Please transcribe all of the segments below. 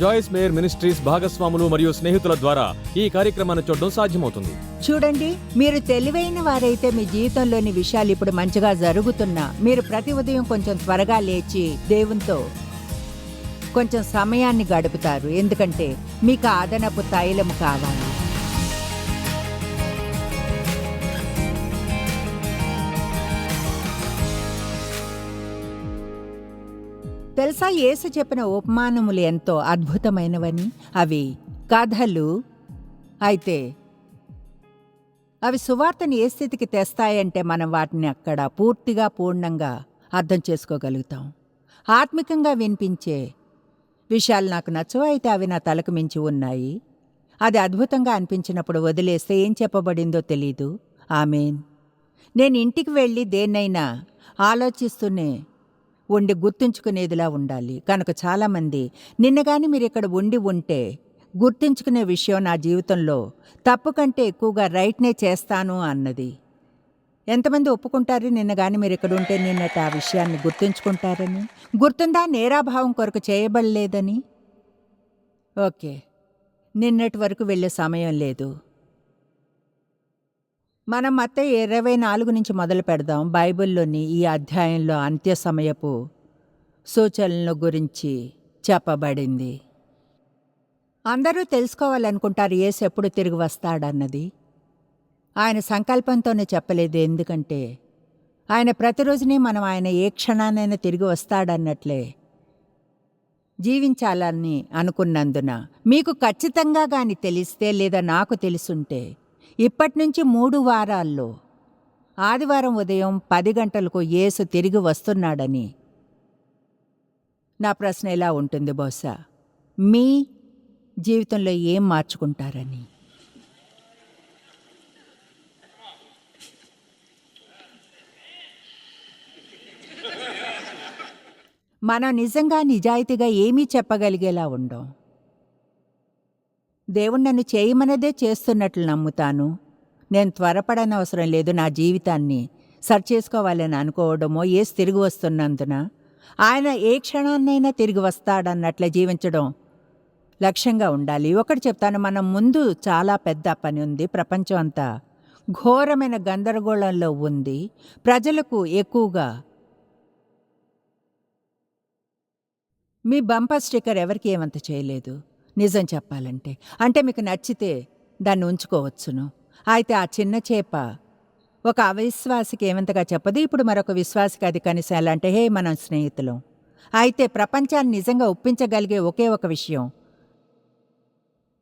జాయిస్ mayor ministries భాగస్వాములు మరియు స్నేహితుల ద్వారా ఈ కార్యక్రమాన్ని చూడడం సాధ్యమవుతుంది. చూడండి మీరు తెలివైన వారైతే మీ జీవితంలోని విషయాలు ఇప్పుడు మంచిగా జరుగుతున్నా మీరు ప్రతి ఉదయం కొంచెం త్వరగా లేచి దేవునితో కొంచెం సమయాన్ని గడుపుతారు. ఎందుకంటే మీకు అదనపు తైలము కావాలి. తెలుసా? యేసు చెప్పిన ఉపమానములు ఎంతో అద్భుతమైనవని? అవి కథలు. అయితే అవి సువార్తని ఏ స్థితికి తెస్తాయంటే మనం వాటిని అక్కడ పూర్తిగా పూర్ణంగా అర్థం చేసుకోగలుగుతాం. ఆత్మికంగా వినిపించే విషయాలు నాకు నచ్చవు అయితే అవి నా తలకు మించి ఉన్నాయి. అది అద్భుతంగా అనిపించినప్పుడు వదిలేస్తే ఏం చెప్పబడిందో తెలీదు. ఆమెన్. నేను ఇంటికి వెళ్ళి దేన్నైనా ఆలోచిస్తూనే ఉండి గుర్తుంచుకునేదిలా ఉండాలి. కనుక చాలామంది నిన్నగాని మీరు ఇక్కడ ఉండి ఉంటే గుర్తుంచుకునే విషయం నా జీవితంలో తప్పు కంటే ఎక్కువగా రైట్నే చేస్తాను అన్నది. ఎంతమంది ఒప్పుకుంటారు నిన్న కానీ మీరు ఇక్కడ ఉంటే నిన్నటి ఆ విషయాన్ని గుర్తుంచుకుంటారని? గుర్తుందా నేరాభావం కొరకు చేయబడలేదని? ఓకే. నిన్నటి వరకు వెళ్ళే సమయం లేదు. మనం మత్త ఇరవై నాలుగు నుంచి మొదలు పెడదాం. బైబిల్లోని ఈ అధ్యాయంలో అంత్య సమయపు సూచనల గురించి చెప్పబడింది. అందరూ తెలుసుకోవాలనుకుంటారు ఏసు ఎప్పుడు తిరిగి వస్తాడన్నది. ఆయన సంకల్పంతోనే చెప్పలేదు. ఎందుకంటే ఆయన ప్రతిరోజునే మనం ఆయన ఏ క్షణానైనా తిరిగి వస్తాడన్నట్లే జీవించాలని అనుకున్నందున మీకు ఖచ్చితంగా కానీ తెలిస్తే లేదా నాకు తెలుసుంటే ఇప్పటి నుంచి మూడు వారాల్లో ఆదివారం ఉదయం పది గంటలకు యేసు తిరిగి వస్తున్నాడని. నా ప్రశ్న ఎలా ఉంటుంది బహుశా? మీ జీవితంలో ఏం మార్చుకుంటారని? మనం నిజంగా నిజాయితీగా ఏమీ చెప్పగలిగేలా ఉండం? దేవుడు నన్ను చేయమన్నదే చేస్తున్నట్లు నమ్ముతాను. నేను త్వరపడనవసరం లేదు నా జీవితాన్ని సరి చేసుకోవాలని అనుకోవడమో ఏసు తిరిగి వస్తున్నందున ఆయన ఏ క్షణాన్నైనా తిరిగి వస్తాడన్నట్లే జీవించడం లక్ష్యంగా ఉండాలి. ఒకటి చెప్తాను మనం ముందు చాలా పెద్ద పని ఉంది ప్రపంచం అంతా ఘోరమైన గందరగోళంలో ఉంది ప్రజలకు ఎక్కువగా మీ బంపర్ స్టిక్కర్ ఎవరికి ఏమంత చేయలేదు. నిజం చెప్పాలంటే. అంటే మీకు నచ్చితే దాన్ని ఉంచుకోవచ్చును. అయితే ఆ చిన్న చేప ఒక అవిశ్వాసికి ఏమంతగా చెప్పదు. ఇప్పుడు మరొక విశ్వాసికి అది కనీసం ఎలా అంటే హే మనం స్నేహితులం. అయితే ప్రపంచాన్ని నిజంగా ఒప్పించగలిగే ఒకే ఒక విషయం.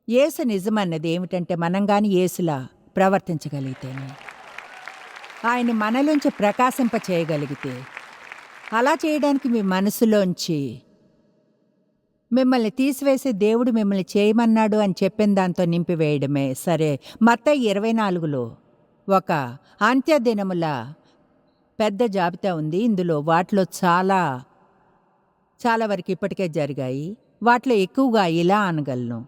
యేసు నిజమన్నది ఏమిటంటే మనం గాని యేసులా ప్రవర్తించగలిగితేనే. ఆయన మనలోంచి ప్రకాశింప చేయగలిగితే అలా చేయడానికి మీ మనసులోంచి మిమ్మల్ని తీసివేసి దేవుడు మిమ్మల్ని చేయమన్నాడు అని చెప్పిన దాంతో నింపివేయడమే. సరే మత్త ఇరవై నాలుగులో ఒక అంత్యదినముల పెద్ద జాబితా ఉంది. ఇందులో వాటిలో చాలా చాలా వరకు ఇప్పటికే జరిగాయి. వాటిలో ఎక్కువగా ఇలా అనగలను.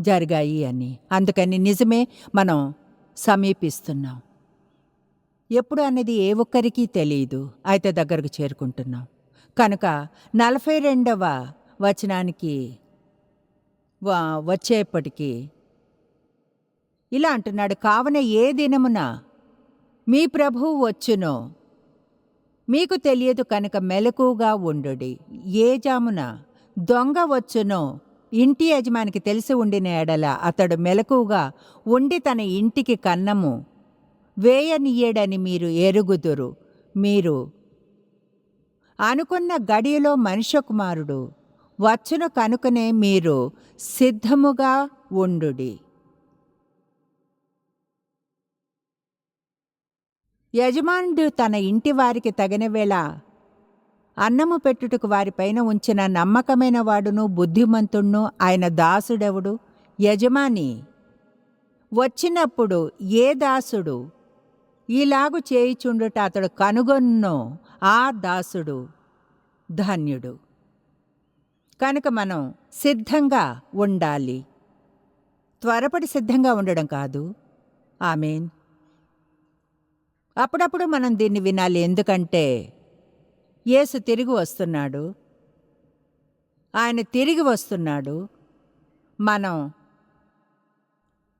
జరిగాయి అని. అందుకని నిజమే మనం సమీపిస్తున్నాం. ఎప్పుడు అనేది ఏ ఒక్కరికి తెలియదు. అయితే దగ్గరకు చేరుకుంటున్నాం. కనుక నలభై రెండవ వచనానికి వా వచ్చేప్పటికీ ఇలా అంటున్నాడు కావున ఏ దినమున మీ ప్రభువు వచ్చునో మీకు తెలియదు కనుక మెలకుగా ఉండుడి. ఏ జామున దొంగ వచ్చునో ఇంటి యజమానికి తెలిసి ఉండిన ఎడల అతడు మెలకుగా ఉండి తన ఇంటికి కన్నము వేయనియ్యడని మీరు ఎరుగుదురు. మీరు అనుకున్న గడియలో మనుష్య కుమారుడు వచ్చును కనుకనే మీరు సిద్ధముగా ఉండుడి. యజమానుడు తన ఇంటి వారికి తగిన వేళ అన్నము పెట్టుటకు వారిపైన ఉంచిన నమ్మకమైన వాడును బుద్ధిమంతుణ్ణు ఆయన దాసుడెవడు? యజమాని వచ్చినప్పుడు ఏ దాసుడు? ఇలాగు చేయిచుండుట అతడు కనుగొన్నో ఆ దాసుడు ధన్యుడు. కనుక మనం సిద్ధంగా ఉండాలి. త్వరపడి సిద్ధంగా ఉండడం కాదు. ఆమెన్. అప్పుడప్పుడు మనం దీన్ని వినాలి. ఎందుకంటే యేసు తిరిగి వస్తున్నాడు. ఆయన తిరిగి వస్తున్నాడు. మనం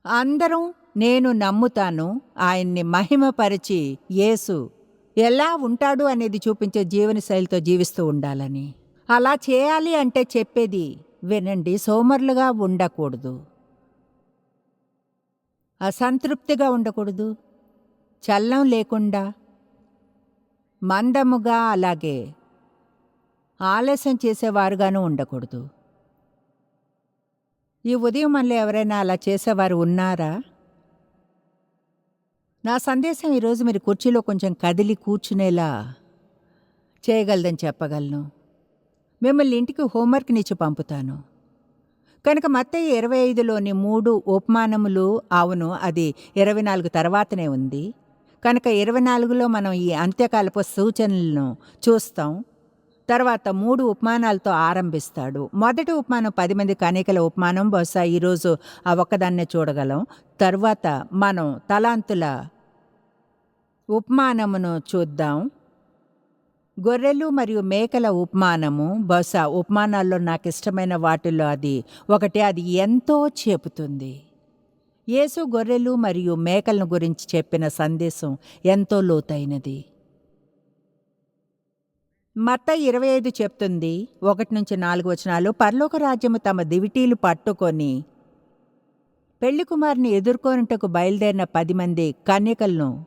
అందరం నేను నమ్ముతాను. ఆయన్ని మహిమపరిచి యేసు ఎలా ఉంటాడు అనేది చూపించే జీవన శైలితో జీవిస్తూ ఉండాలని. అలా చేయాలి అంటే చెప్పేది వినండి సోమరులుగా ఉండకూడదు. అసంతృప్తిగా ఉండకూడదు. చల్లం లేకుండా. మందముగా అలాగే. ఆలస్యం చేసేవారుగాను ఉండకూడదు. ఈ ఉదయం మళ్ళీ ఎవరైనా అలా చేసేవారు ఉన్నారా? నా సందేశం ఈరోజు మీరు కుర్చీలో కొంచెం కదిలి కూర్చునేలా చేయగలదని చెప్పగలను. మిమ్మల్ని ఇంటికి హోంవర్క్నిచ్చి పంపుతాను. కనుక మత్తయ్య ఇరవై ఐదులోని మూడు ఉపమానములు అవును అది ఇరవై నాలుగు తర్వాతనే ఉంది. కనుక ఇరవై నాలుగులో మనం ఈ అంత్యకాలపు సూచనలను చూస్తాం. తర్వాత మూడు ఉపమానాలతో ఆరంభిస్తాడు. మొదటి ఉపమానం పది మంది కనికల ఉపమానం బహుశా ఈరోజు ఆ ఒక్కదాన్నే చూడగలం. తర్వాత మనం తలాంతుల ఉపమానమును చూద్దాం. గొర్రెలు మరియు మేకల ఉపమానము బహుశా ఉపమానాల్లో నాకు ఇష్టమైన వాటిల్లో అది ఒకటి అది ఎంతో చెబుతుంది. యేసు గొర్రెలు మరియు మేకలను గురించి చెప్పిన సందేశం ఎంతో లోతైనది. మత్త ఇరవై ఐదు చెప్తుంది ఒకటి నుంచి నాలుగు వచనాలు. పర్లోక రాజ్యము తమ దివిటీలు పట్టుకొని పెళ్ళి కుమారుని ఎదుర్కొనుటకు బయలుదేరిన పది మంది కన్యకలను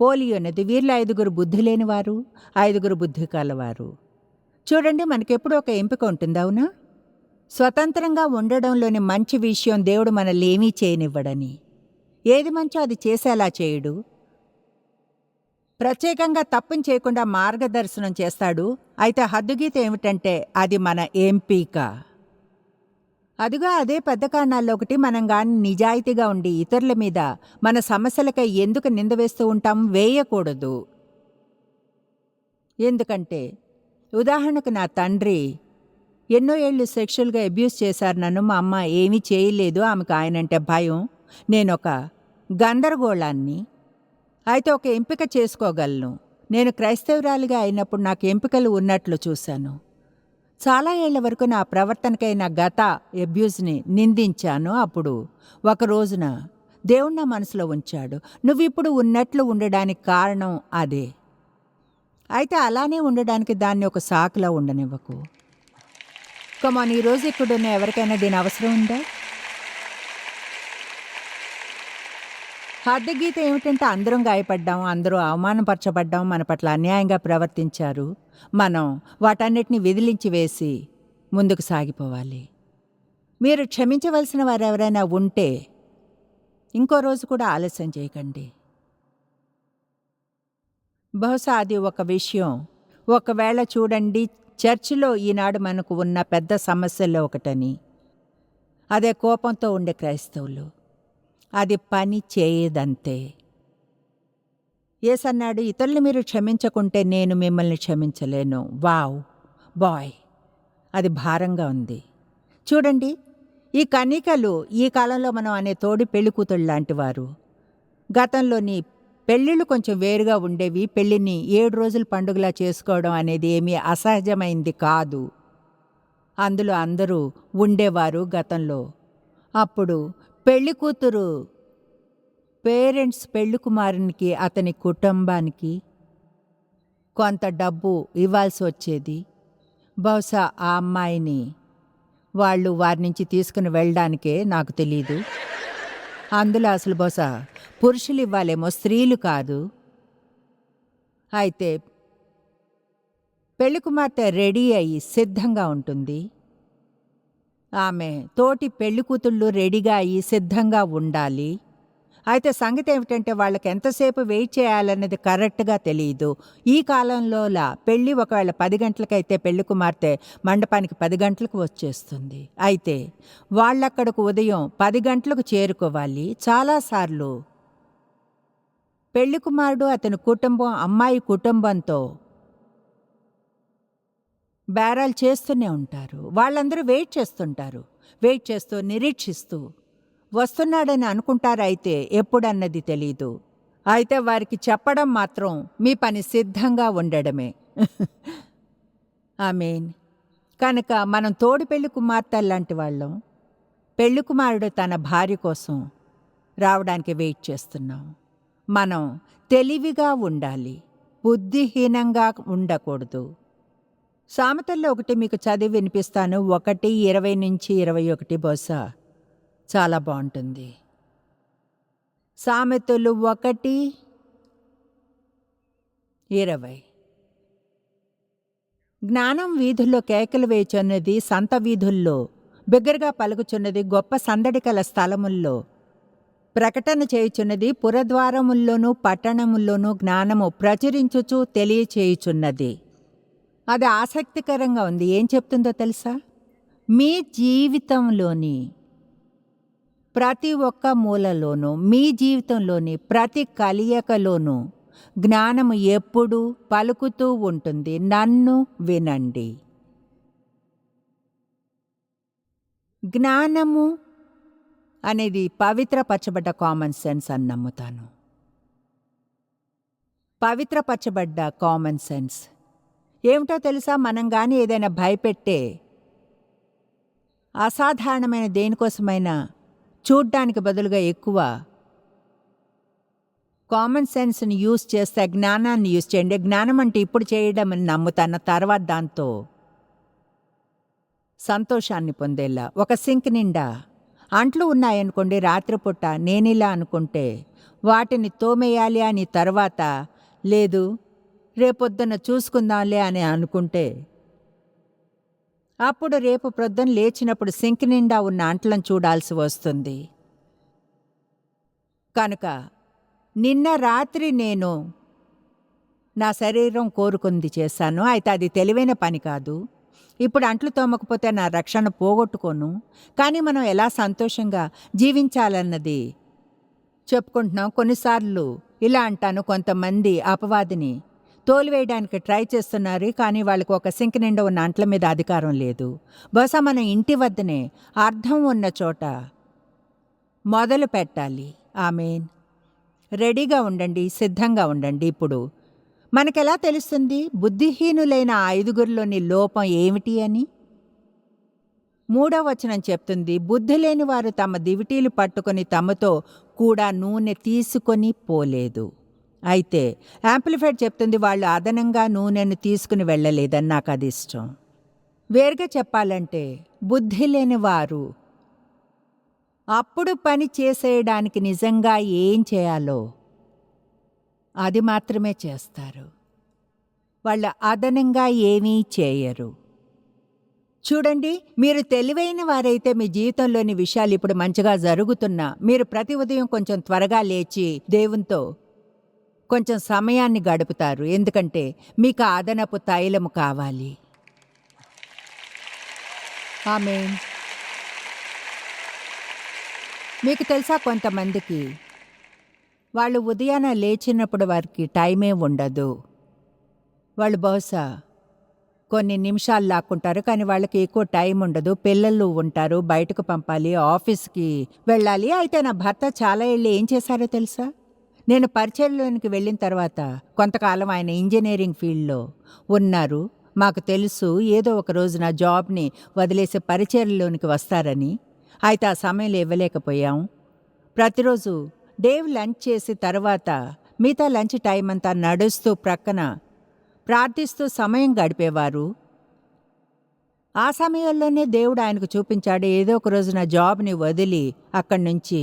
పోలియోనది వీరిలో ఐదుగురు బుద్ధి లేనివారు ఐదుగురు బుద్ధి కలవారు. చూడండి మనకెప్పుడు ఒక ఎంపిక ఉంటుంది అవునా? స్వతంత్రంగా ఉండడంలోని మంచి విషయం దేవుడు మనల్ని ఏమీ చేయనివ్వడని. ఏది మంచో అది చేసేలా చేయుడు. ప్రత్యేకంగా తప్పుని చేయకుండా మార్గదర్శనం చేస్తాడు. అయితే హద్దుగీత ఏమిటంటే అది మన ఎంపిక. అదిగా అదే పెద్ద కారణాల్లో ఒకటి మనం గాని నిజాయితీగా ఉండి ఇతరుల మీద మన సమస్యలకై ఎందుకు నింద వేస్తూ ఉంటాం వేయకూడదు. ఎందుకంటే ఉదాహరణకు నా తండ్రి ఎన్నో ఏళ్ళు సెక్షువల్గా అబ్యూస్ చేశారు నన్ను మా అమ్మ ఏమీ చేయలేదు ఆమెకు ఆయనంటే భయం. నేనొక గందరగోళాన్ని అయితే ఒక ఎంపిక చేసుకోగలను. నేను క్రైస్తవురాలిగా అయినప్పుడు నాకు ఎంపికలు ఉన్నట్లు చూశాను. చాలా ఏళ్ళ వరకు నా ప్రవర్తనకైన గత ఎబ్యూస్ని నిందించాను అప్పుడు. ఒక రోజున దేవుడు నా మనసులో ఉంచాడు. నువ్విప్పుడు ఉన్నట్లు ఉండడానికి కారణం అదే. అయితే అలానే ఉండడానికి దాన్ని ఒక సాకులా ఉండనివ్వకు. కమాన్ ఈరోజు ఇక్కడున్న ఎవరికైనా దీని అవసరం ఉందా? హద్దగీత ఏమిటంటే అందరం గాయపడ్డాం అందరూ అవమానపరచబడ్డాం మన పట్ల అన్యాయంగా ప్రవర్తించారు. మనం వాటన్నిటిని విదిలించి వేసి ముందుకు సాగిపోవాలి. మీరు క్షమించవలసిన వారు ఎవరైనా ఉంటే ఇంకో రోజు కూడా ఆలస్యం చేయకండి. బహుశా అది ఒక విషయం. ఒకవేళ చూడండి చర్చిలో ఈనాడు మనకు ఉన్న పెద్ద సమస్యల్లో ఒకటని. అదే కోపంతో ఉండే క్రైస్తవులు. అది పని చేయదంతే. ఏసన్నాడు ఇతరుల్ని మీరు క్షమించకుంటే నేను మిమ్మల్ని క్షమించలేను. Wow bye. అది భారంగా ఉంది. చూడండి ఈ కన్నికలు ఈ కాలంలో మనం అనే తోడి పెళ్ళి కూతుళ్ళు లాంటి వారు. గతంలోని పెళ్ళిళ్ళు కొంచెం వేరుగా ఉండేవి పెళ్ళిని ఏడు రోజుల పండుగలా చేసుకోవడం అనేది ఏమీ అసహజమైంది కాదు. అందులో అందరూ ఉండేవారు గతంలో. అప్పుడు పెళ్ళి కూతురు పేరెంట్స్ పెళ్ళికుమారునికి అతని కుటుంబానికి కొంత డబ్బు ఇవ్వాల్సి వచ్చేది. బహుశా ఆ అమ్మాయిని వాళ్ళు వారి నుంచి తీసుకుని వెళ్ళడానికే నాకు తెలీదు. అందులో అసలు బహుశా పురుషులు ఇవ్వాలేమో స్త్రీలు కాదు. అయితే పెళ్ళి కుమార్తె రెడీ అయ్యి సిద్ధంగా ఉంటుంది. ఆమె తోటి పెళ్ళి కూతుళ్ళు రెడీగా అయ్యి సిద్ధంగా ఉండాలి. అయితే సంగతి ఏమిటంటే వాళ్ళకి ఎంతసేపు వెయిట్ చేయాలన్నది కరెక్ట్గా తెలియదు ఈ కాలంలోలా పెళ్ళి ఒకవేళ పది గంటలకైతే పెళ్ళి కుమార్తె మండపానికి పది గంటలకు వచ్చేస్తుంది. అయితే వాళ్ళక్కడకు ఉదయం పది గంటలకు చేరుకోవాలి. చాలాసార్లు పెళ్ళి కుమారుడు అతని కుటుంబం అమ్మాయి కుటుంబంతో బేరాలు చేస్తూనే ఉంటారు. వాళ్ళందరూ వెయిట్ చేస్తుంటారు. వెయిట్ చేస్తూ నిరీక్షిస్తూ వస్తున్నాడని అనుకుంటారైతే ఎప్పుడన్నది తెలీదు. అయితే వారికి చెప్పడం మాత్రం మీ పని సిద్ధంగా ఉండడమే. ఐ మీన్ కనుక మనం తోడి పెళ్ళి కుమార్తె లాంటి వాళ్ళం. పెళ్ళి కుమారుడు తన భార్య కోసం రావడానికి వెయిట్ చేస్తున్నాం. మనం తెలివిగా ఉండాలి. బుద్ధిహీనంగా ఉండకూడదు. సామెతల్లో ఒకటి మీకు చదివి వినిపిస్తాను. ఒకటి ఇరవై నుంచి ఇరవై ఒకటి బహుశా. చాలా బాగుంటుంది. సామెతలు ఒకటి ఇరవై. జ్ఞానం వీధుల్లో కేకలు వేయుచున్నది సంత వీధుల్లో బిగ్గరగా పలుకుచున్నది గొప్ప సందడి కల స్థలముల్లో. ప్రకటన చేయుచున్నది పురద్వారముల్లోనూ పట్టణముల్లోనూ జ్ఞానము ప్రచురించుచు తెలియచేయుచున్నది. అది ఆసక్తికరంగా ఉంది. ఏం చెప్తుందో తెలుసా? మీ జీవితంలోని ప్రతి ఒక్క మూలలోనూ మీ జీవితంలోని ప్రతి కలియకలోనూ జ్ఞానము ఎప్పుడూ పలుకుతూ ఉంటుంది. నన్ను వినండి. జ్ఞానము అనేది పవిత్రపరచబడ్డ కామన్ సెన్స్ అని నమ్ముతాను. పవిత్రపరచబడ్డ కామన్ సెన్స్ ఏమిటో తెలుసా? మనం కానీ ఏదైనా భయపెట్టే అసాధారణమైన దేనికోసమైనా చూడ్డానికి బదులుగా ఎక్కువ కామన్ సెన్స్ని యూజ్ చేస్తే జ్ఞానాన్ని యూజ్ చేయండి. జ్ఞానం అంటే ఇప్పుడు చేయడం అని నమ్ముతాను తర్వాత దాంతో సంతోషాన్ని పొందేలా. ఒక సింక్ నిండా అంట్లు ఉన్నాయనుకోండి రాత్రిపూట నేనిలా అనుకుంటే వాటిని తోమేయాలి అని తర్వాత లేదు రేపొద్దున చూసుకుందాంలే అని అనుకుంటే అప్పుడు రేపు ప్రొద్దున లేచినప్పుడు సింక్ నిండా ఉన్న అంట్లను చూడాల్సి వస్తుంది. కనుక నిన్న రాత్రి నేను నా శరీరం కోరుకుంది చేశాను. అయితే అది తెలివైన పని కాదు. ఇప్పుడు అంట్లు తోమకపోతే నా రక్షణ పోగొట్టుకోను. కానీ మనం ఎలా సంతోషంగా జీవించాలన్నది చెప్పుకుంటున్నాం. కొన్నిసార్లు ఇలా అంటాను కొంతమంది అపవాదిని. తోలివేయడానికి ట్రై చేస్తున్నారు కానీ వాళ్ళకు ఒక సింక్ నిండా ఉన్న అంట్ల మీద అధికారం లేదు. బహుశా మన ఇంటి వద్దనే అర్థం ఉన్న చోట మొదలు పెట్టాలి. ఆమెన్. రెడీగా ఉండండి సిద్ధంగా ఉండండి ఇప్పుడు. మనకెలా తెలుస్తుంది? బుద్ధిహీనులైన ఐదుగురిలోని లోపం ఏమిటి అని? మూడవ వచనం చెప్తుంది బుద్ధి లేని వారు తమ దివిటీలు పట్టుకొని తమతో కూడా నూనె తీసుకొని పోలేదు. అయితే యాంప్లిఫైడ్ చెప్తుంది వాళ్ళు అదనంగా నూనెను తీసుకుని వెళ్ళలేదని నాకు అది ఇష్టం. వేరుగా చెప్పాలంటే బుద్ధి లేని వారు అప్పుడు పని చేసేయడానికి నిజంగా ఏం చేయాలో అది మాత్రమే చేస్తారు. వాళ్ళు అదనంగా ఏమీ చేయరు. చూడండి మీరు తెలివైన వారైతే మీ జీవితంలోని విషయాలు ఇప్పుడు మంచిగా జరుగుతున్నా మీరు ప్రతి ఉదయం కొంచెం త్వరగా లేచి దేవునితో కొంచెం సమయాన్ని గడుపుతారు. ఎందుకంటే మీకు అదనపు తైలము కావాలి. ఆమె మీకు తెలుసా కొంతమందికి వాళ్ళు ఉదయాన లేచినప్పుడు వారికి టైమే ఉండదు. వాళ్ళు బహుశా కొన్ని నిమిషాలు లాక్కుంటారు. కానీ వాళ్ళకి ఎక్కువ టైం ఉండదు. పిల్లలు ఉంటారు. బయటకు పంపాలి. ఆఫీస్కి వెళ్ళాలి. అయితే నా భర్త చాలా వెళ్ళి ఏం చేశారో తెలుసా? నేను పరిచయంలోనికి వెళ్ళిన తర్వాత కొంతకాలం ఆయన ఇంజనీరింగ్ ఫీల్డ్లో ఉన్నారు. మాకు తెలుసు ఏదో ఒక రోజు నా జాబ్ని వదిలేసి పరిచయంలోనికి వస్తారని. అయితే ఆ సమయంలో ఇవ్వలేకపోయాం. ప్రతిరోజు డేవ్ లంచ్ చేసి తర్వాత మిగతా లంచ్ టైం అంతా నడుస్తూ ప్రక్కన ప్రార్థిస్తూ సమయం గడిపేవారు. ఆ సమయంలోనే దేవుడు ఆయనకు చూపించాడు ఏదో ఒక రోజు నా జాబ్ని వదిలి అక్కడి నుంచి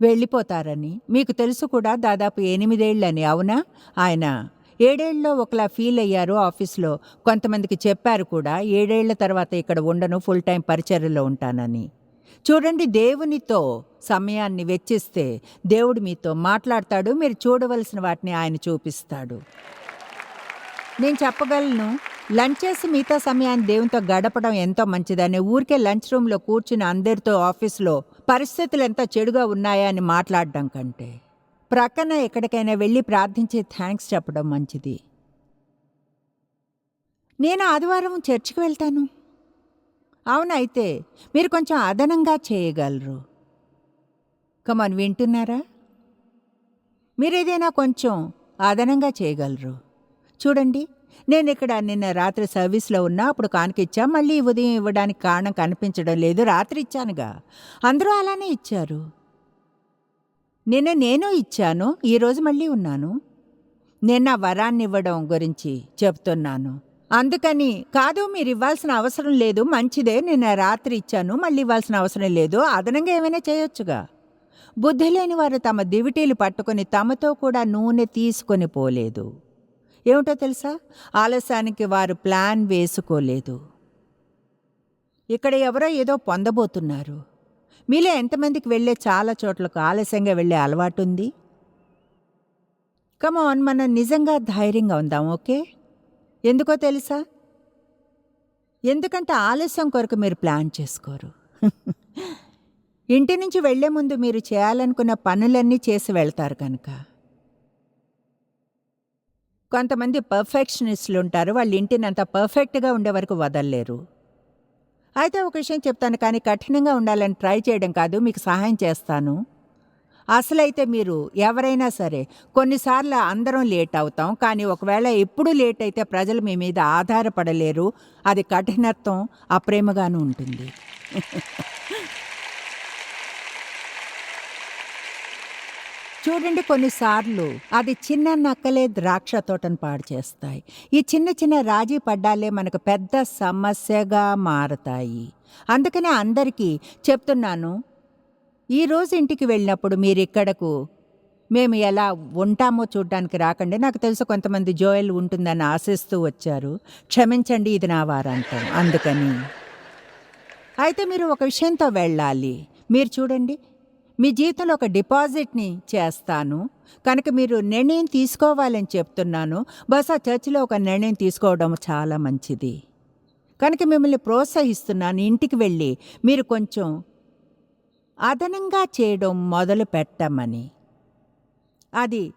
వెళ్ళిపోతారని. మీకు తెలుసు కూడా దాదాపు ఎనిమిదేళ్ళని అవునా? ఆయన ఏడేళ్ళలో ఒకలా ఫీల్ అయ్యారు ఆఫీస్లో. కొంతమందికి చెప్పారు కూడా ఏడేళ్ళ తర్వాత ఇక్కడ ఉండను ఫుల్ టైం పరిచర్యలో ఉంటానని. చూడండి దేవునితో సమయాన్ని వెచ్చిస్తే దేవుడు మీతో మాట్లాడతాడు మీరు చూడవలసిన వాటిని ఆయన చూపిస్తాడు. నేను చెప్పగలను లంచ్ చేసి మిగతా సమయాన్ని దేవునితో గడపడం ఎంతో మంచిదని ఊరికే లంచ్ రూమ్లో కూర్చుని అందరితో ఆఫీస్లో పరిస్థితులు ఎంత చెడుగా ఉన్నాయా అని మాట్లాడడం కంటే ప్రక్కన ఎక్కడికైనా వెళ్ళి ప్రార్థించి థ్యాంక్స్ చెప్పడం మంచిది. నేను ఆదివారం చర్చికి వెళ్తాను. అవునైతే మీరు కొంచెం అదనంగా చేయగలరు. కమన్ వింటున్నారా? మీరేదైనా కొంచెం అదనంగా చేయగలరు. చూడండి నేను ఇక్కడ నిన్న రాత్రి సర్వీస్లో ఉన్నా అప్పుడు కానుకిచ్చా మళ్ళీ ఉదయం ఇవ్వడానికి కారణం కనిపించడం లేదు. రాత్రి ఇచ్చానుగా. అందరూ అలానే ఇచ్చారు. నిన్న నేను ఇచ్చాను ఈరోజు మళ్ళీ ఉన్నాను. నిన్న వరాన్ని ఇవ్వడం గురించి చెప్తున్నాను. అందుకని కాదు మీరు ఇవ్వాల్సిన అవసరం లేదు మంచిదే. నిన్న రాత్రి ఇచ్చాను మళ్ళీ ఇవ్వాల్సిన అవసరం లేదు. అదనంగా ఏమైనా చేయొచ్చుగా. బుద్ధి లేని వారు తమ దివిటీలు పట్టుకొని తమతో కూడా నూనె తీసుకొని పోలేదు. ఏమిటో తెలుసా? ఆలస్యానికి వారు ప్లాన్ వేసుకోలేదు. ఇక్కడ ఎవరో ఏదో పొందబోతున్నారు. మీలో ఎంతమందికి వెళ్ళే చాలా చోట్లకు ఆలస్యంగా వెళ్ళే అలవాటు ఉంది కమాన్ మనం నిజంగా ధైర్యంగా ఉందాం ఓకే? ఎందుకో తెలుసా? ఎందుకంటే ఆలస్యం కొరకు మీరు ప్లాన్ చేసుకోరు. ఇంటి నుంచి వెళ్ళే ముందు మీరు చేయాలనుకున్న పనులన్నీ చేసి వెళ్తారు కనుక. కొంతమంది పర్ఫెక్షనిస్టులు ఉంటారు. వాళ్ళ ఇంటిని అంత పర్ఫెక్ట్గా ఉండే వరకు వదలలేరు. అయితే ఒక విషయం చెప్తాను. కానీ కఠినంగా ఉండాలని ట్రై చేయడం కాదు. మీకు సహాయం చేస్తాను. అసలైతే మీరు ఎవరైనా సరే కొన్నిసార్లు అందరం లేట్ అవుతాం. కానీ ఒకవేళ ఎప్పుడు లేట్ అయితే ప్రజలు మీ మీద ఆధారపడలేరు. అది కఠినత్వం అప్రేమగాను ఉంటుంది. చూడండి కొన్నిసార్లు అది చిన్న నక్కలే ద్రాక్ష తోటను పాడు చేస్తాయి. ఈ చిన్న చిన్న రాజీ పడ్డాలే మనకు పెద్ద సమస్యగా మారతాయి. అందుకనే అందరికీ చెప్తున్నాను ఈ రోజు ఇంటికి వెళ్ళినప్పుడు మీరు ఇక్కడకు మేము ఎలా ఉంటామో చూడడానికి రాకండి. నాకు తెలుసు కొంతమంది జోయల్ ఉంటుందని ఆశిస్తూ వచ్చారు. క్షమించండి ఇది నా వారాంతం. అందుకని అయితే మీరు ఒక విషయంతో వెళ్ళాలి. మీరు చూడండి మీ జీవితంలో ఒక డిపాజిట్ని చేస్తాను. కనుక మీరు నిర్ణయం తీసుకోవాలని చెప్తున్నాను. బహుశా చర్చిలో ఒక నిర్ణయం తీసుకోవడం చాలా మంచిది. కనుక మిమ్మల్ని ప్రోత్సహిస్తున్నాను. ఇంటికి వెళ్ళి మీరు కొంచెం అదనంగా చేయడం మొదలు పెట్టమని. అది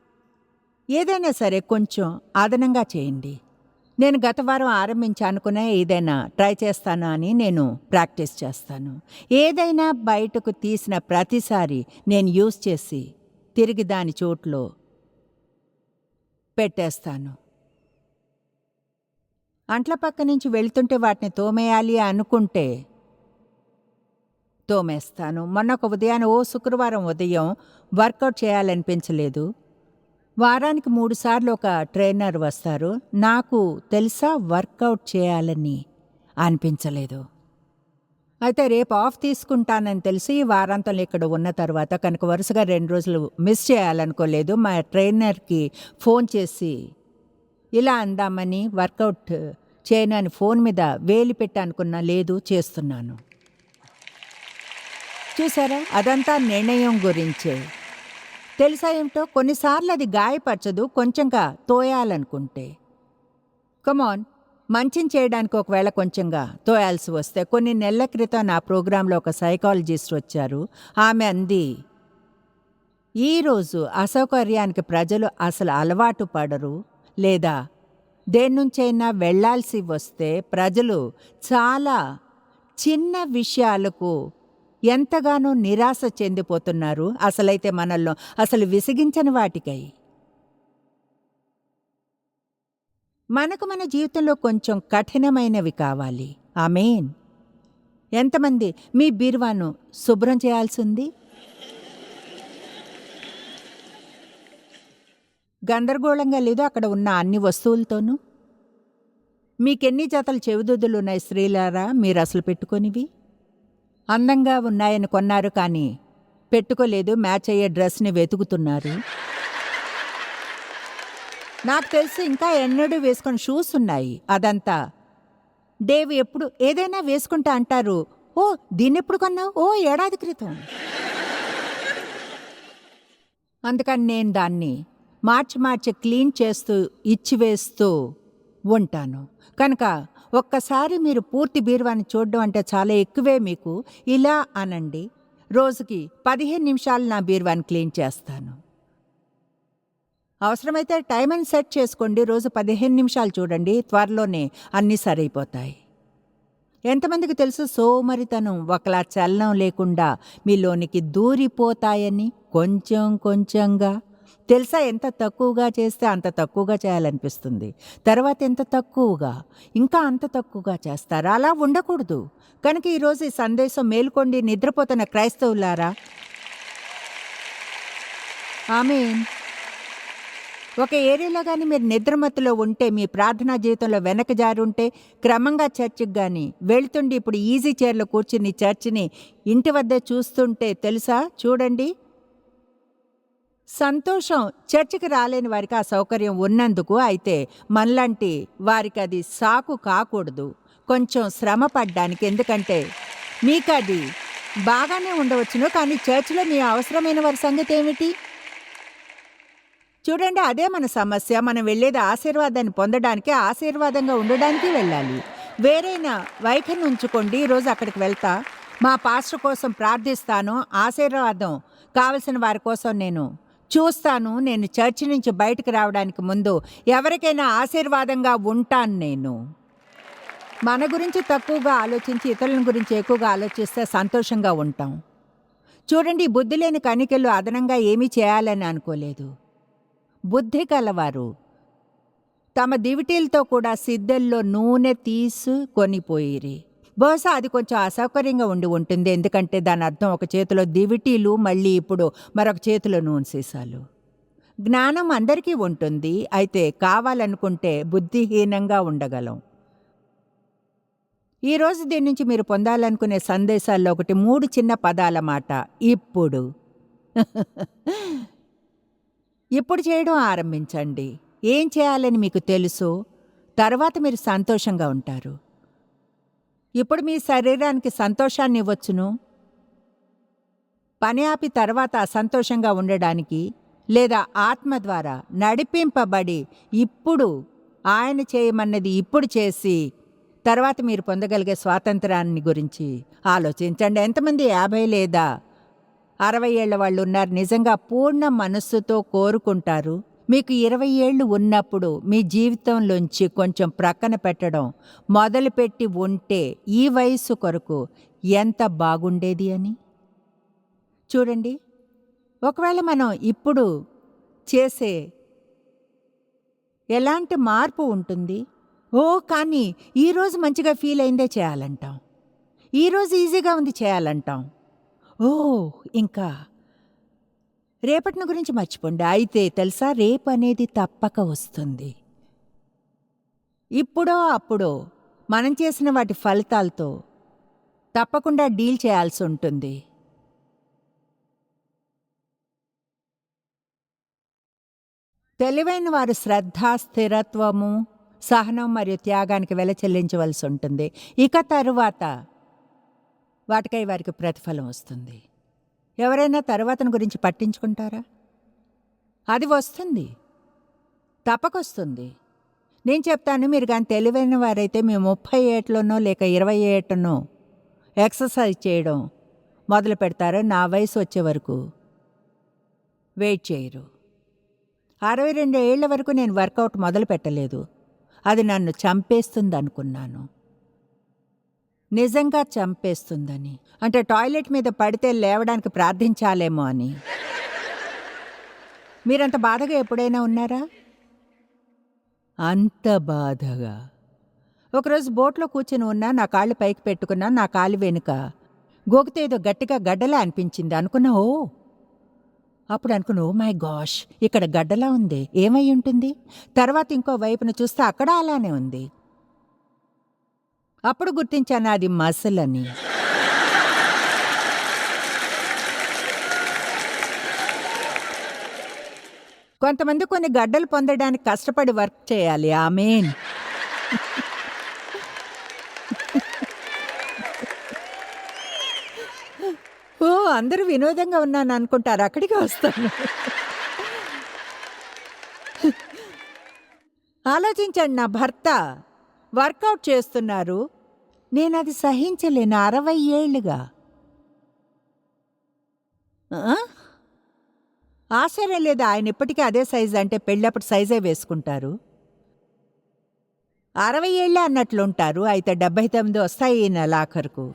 ఏదైనా సరే కొంచెం అదనంగా చేయండి. నేను గత వారం ఆరంభించానుకునే ఏదైనా ట్రై చేస్తాను అని నేను ప్రాక్టీస్ చేస్తాను. ఏదైనా బయటకు తీసిన ప్రతిసారి నేను యూజ్ చేసి తిరిగి దాని చోట్లో పెట్టేస్తాను. అంట్ల పక్క నుంచి వెళ్తుంటే వాటిని తోమేయాలి అనుకుంటే తోమేస్తాను. మొన్న ఒక ఉదయాన్నే ఓ శుక్రవారం ఉదయం వర్కౌట్ చేయాలనిపించలేదు. వారానికి మూడుసార్లు ఒక ట్రైనర్ వస్తారు. నాకు తెలుసా వర్కౌట్ చేయాలని? అనిపించలేదు. అయితే రేపు ఆఫ్ తీసుకుంటానని తెలిసి ఈ వారాంతంలో ఇక్కడ ఉన్న తర్వాత కనుక వరుసగా రెండు రోజులు మిస్ చేయాలనుకోలేదు. మా ట్రైనర్కి ఫోన్ చేసి ఇలా అందామని వర్కౌట్ చేయను అని ఫోన్ మీద వేలి పెట్టనుకున్నా లేదు చేస్తున్నాను. చూసారా? అదంతా నిర్ణయం గురించే. తెలుసా ఏమిటో? కొన్నిసార్లు అది గాయపరచదు కొంచెంగా తోయాలనుకుంటే. కమాన్ మంచిని చేయడానికి ఒకవేళ కొంచెంగా తోయాల్సి వస్తే కొన్ని నెలల క్రితం నా ప్రోగ్రాంలో ఒక సైకాలజిస్ట్ వచ్చారు. ఆమె అంది ఈరోజు అసౌకర్యానికి ప్రజలు అసలు అలవాటు పడరు లేదా దేన్నుంచైనా వెళ్ళాల్సి వస్తే ప్రజలు చాలా చిన్న విషయాలకు ఎంతగానో నిరాశ చెందిపోతున్నారు అసలైతే మనల్లో అసలు విసిగించని వాటికై. మనకు మన జీవితంలో కొంచెం కఠినమైనవి కావాలి. ఆమెన్. ఎంతమంది మీ బీరువాను శుభ్రం చేయాల్సి ఉంది గందరగోళంగా లేదు అక్కడ ఉన్న అన్ని వస్తువులతోనూ? మీకెన్ని జతలు చెవిదుద్దులు ఉన్నాయి స్త్రీలారా మీరు అసలు పెట్టుకొనివి? అందంగా ఉన్నాయని కొన్నారు కానీ పెట్టుకోలేదు మ్యాచ్ అయ్యే డ్రెస్ని వెతుకుతున్నారు. నాకు తెలిసి ఇంకా ఎన్నడూ వేసుకొని షూస్ ఉన్నాయి. అదంతా డేవ్ ఎప్పుడు ఏదైనా వేసుకుంటా అంటారు. ఓ దీన్నెప్పుడు కొన్నావు? ఓ ఏడాది క్రితం. అందుకని నేను దాన్ని మార్చి మార్చి క్లీన్ చేస్తూ ఇచ్చివేస్తూ ఉంటాను. కనుక ఒక్కసారి మీరు పూర్తి బీరువాని చూడడం అంటే చాలా ఎక్కువే మీకు. ఇలా అనండి. రోజుకి పదిహేను నిమిషాలు నా బీరువాని క్లీన్ చేస్తాను. అవసరమైతే టైం అని సెట్ చేసుకోండి. రోజు పదిహేను నిమిషాలు చూడండి. త్వరలోనే అన్నీ సరైపోతాయి. ఎంతమందికి తెలుసు? సోమరితనం ఒకలా చలనం లేకుండా మీలోనికి దూరిపోతాయని కొంచెం కొంచెంగా. తెలుసా ఎంత తక్కువగా చేస్తే అంత తక్కువగా చేయాలనిపిస్తుంది? తర్వాత ఎంత తక్కువగా? ఇంకా అంత తక్కువగా చేస్తారా? అలా ఉండకూడదు. కనుక ఈరోజు ఈ సందేశం మేల్కొండి నిద్రపోతున్న క్రైస్తవులారా. ఆమె ఒక ఏరియాలో కానీ మీరు నిద్రమత్తులో ఉంటే మీ ప్రార్థనా జీవితంలో వెనక జారుంటే ఉంటే క్రమంగా చర్చికి కానీ వెళ్తుండి ఇప్పుడు ఈజీ చైర్లో కూర్చుని చర్చిని ఇంటి వద్ద చూస్తుంటే తెలుసా? చూడండి. సంతోషం చర్చికి రాలేని వారికి ఆ సౌకర్యం ఉన్నందుకు అయితే మనలాంటి వారికి అది సాకు కాకూడదు. కొంచెం శ్రమ పడ్డానికి. ఎందుకంటే మీకు అది బాగానే ఉండవచ్చును. కానీ చర్చిలో మీ అవసరమైన వారి సంగతి ఏమిటి? చూడండి అదే మన సమస్య. మనం వెళ్ళేది ఆశీర్వాదాన్ని పొందడానికి ఆశీర్వాదంగా ఉండడానికి వెళ్ళాలి. వేరైనా వైఖరిని ఉంచుకోండి. ఈరోజు అక్కడికి వెళ్తా. మా పాస్టర్ కోసం ప్రార్థిస్తాను. ఆశీర్వాదం కావలసిన వారి కోసం నేను చూస్తాను నేను చర్చి నుంచి బయటకు రావడానికి ముందు ఎవరికైనా ఆశీర్వాదంగా ఉంటాను నేను. మన గురించి తక్కువగా ఆలోచించి ఇతరుల గురించి ఎక్కువగా ఆలోచిస్తే సంతోషంగా ఉంటాం. చూడండి బుద్ధి లేని కణికలు అదనంగా ఏమీ చేయాలని అనుకోలేదు. బుద్ధి కలవారు. తమ దివిటీలతో కూడా సిద్ధెల్లో నూనె తీసుకొనిపోయిరి బహుశా అది కొంచెం అసౌకర్యంగా ఉండి ఉంటుంది. ఎందుకంటే దాని అర్థం ఒక చేతిలో దివిటీలు మళ్ళీ ఇప్పుడు మరొక చేతిలో నూనె సీసాలు. జ్ఞానం అందరికీ ఉంటుంది. అయితే కావాలనుకుంటే బుద్ధిహీనంగా ఉండగలం. ఈరోజు దీని నుంచి మీరు పొందాలనుకునే సందేశాల్లో ఒకటి మూడు చిన్న పదాల మాట. ఇప్పుడు. ఇప్పుడు చేయడం ఆరంభించండి. ఏం చేయాలని మీకు తెలుసు? తర్వాత మీరు సంతోషంగా ఉంటారు. ఇప్పుడు మీ శరీరానికి సంతోషాన్ని ఇవ్వచ్చును పని ఆపి తర్వాత అసంతోషంగా ఉండడానికి లేదా ఆత్మ ద్వారా నడిపింపబడి ఇప్పుడు ఆయన చేయమన్నది ఇప్పుడు చేసి తర్వాత మీరు పొందగలిగే స్వాతంత్రాన్ని గురించి ఆలోచించండి. ఎంతమంది? యాభై లేదా అరవై ఏళ్ళ వాళ్ళు ఉన్నారు. నిజంగా పూర్ణ మనస్సుతో కోరుకుంటారు. మీకు ఇరవై ఏళ్ళు ఉన్నప్పుడు మీ జీవితంలోంచి కొంచెం ప్రక్కన పెట్టడం మొదలుపెట్టి ఉంటే ఈ వయస్సు కొరకు ఎంత బాగుండేది అని? చూడండి. ఒకవేళ మనం ఇప్పుడు చేసే ఎలాంటి మార్పు ఉంటుంది? ఓ కానీ ఈరోజు మంచిగా ఫీల్ అయిందే చేయాలంటాం. ఈరోజు ఈజీగా ఉంది చేయాలంటాం. ఓ ఇంకా రేపటిని గురించి మర్చిపోండి. అయితే తెలుసా రేపు అనేది తప్పక వస్తుంది. ఇప్పుడో అప్పుడో మనం చేసిన వాటి ఫలితాలతో తప్పకుండా డీల్ చేయాల్సి ఉంటుంది. తెలివైన వారు శ్రద్ధ స్థిరత్వము సహనం మరియు త్యాగానికి వెల చెల్లించవలసి ఉంటుంది. ఇక తరువాత వాటికై వారికి ప్రతిఫలం వస్తుంది. ఎవరైనా తర్వాతను గురించి పట్టించుకుంటారా? అది వస్తుంది. తప్పకొస్తుంది. నేను చెప్తాను మీరు కానీ తెలివైన వారైతే మీ ముప్పై ఏట్లోనో లేక ఇరవై ఏటనో ఎక్సర్సైజ్ చేయడం మొదలు పెడతారో నా వయసు వచ్చే వరకు. వెయిట్ చేయరు. అరవై రెండు ఏళ్ళ వరకు నేను వర్కౌట్ మొదలు పెట్టలేదు. అది నన్ను చంపేస్తుంది అనుకున్నాను నిజంగా చంపేస్తుందని. అంటే టాయిలెట్ మీద పడితే లేవడానికి ప్రార్థించాలేమో అని. మీరంత బాధగా ఎప్పుడైనా ఉన్నారా? అంత బాధగా. ఒకరోజు బోట్లో కూర్చుని ఉన్నా నా కాళ్ళు పైకి పెట్టుకున్నా నా కాలు వెనుక గోకితే ఏదో గట్టిగా గడ్డలా అనిపించింది. అనుకున్నా ఓ! అప్పుడు అనుకున్నా ఓ మై గాష్! ఇక్కడ గడ్డలా ఉంది. ఏమై ఉంటుంది? తర్వాత ఇంకో వైపున చూస్తే అక్కడ అలానే ఉంది. అప్పుడు గుర్తించాను అది మసల్ అని కొంతమంది కొన్ని గడ్డలు పొందడానికి కష్టపడి వర్క్ చేయాలి. ఆమె ఓ అందరూ వినోదంగా ఉన్నాను అనుకుంటారు. అక్కడికి వస్తాను. ఆలోచించండి నా భర్త. వర్కౌట్ చేస్తున్నారు. నేను అది సహించలేను అరవై ఏళ్ళుగా. ఆశ్చర్యం లేదు. ఆయన ఇప్పటికీ అదే సైజు అంటే పెళ్ళప్పుడు సైజే వేసుకుంటారు. అరవై ఏళ్ళే అన్నట్లుంటారు అయితే డెబ్బై తొమ్మిది వస్తాయి ఈ లాఖర్కు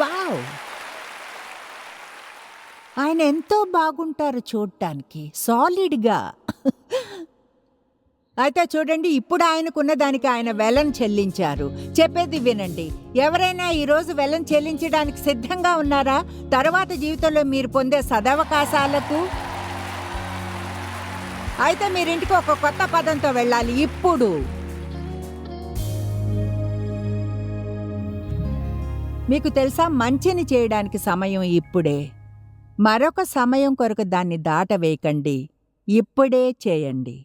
వావ్! ఆయన ఎంతో బాగుంటారు చూడటానికి సాలిడ్గా అయితే చూడండి ఇప్పుడు ఆయనకున్న దానికి ఆయన వెలం చెల్లించారు. చెప్పేది వినండి. ఎవరైనా ఈరోజు వెలం చెల్లించడానికి సిద్ధంగా ఉన్నారా? తర్వాత జీవితంలో మీరు పొందే సదవకాశాలకు? అయితే మీరింటికి ఒక కొత్త పదంతో వెళ్ళాలి. ఇప్పుడు. మీకు తెలుసా మంచిని చేయడానికి సమయం ఇప్పుడే. మరొక సమయం కొరకు దాన్ని దాటవేయకండి. ఇప్పుడే చేయండి.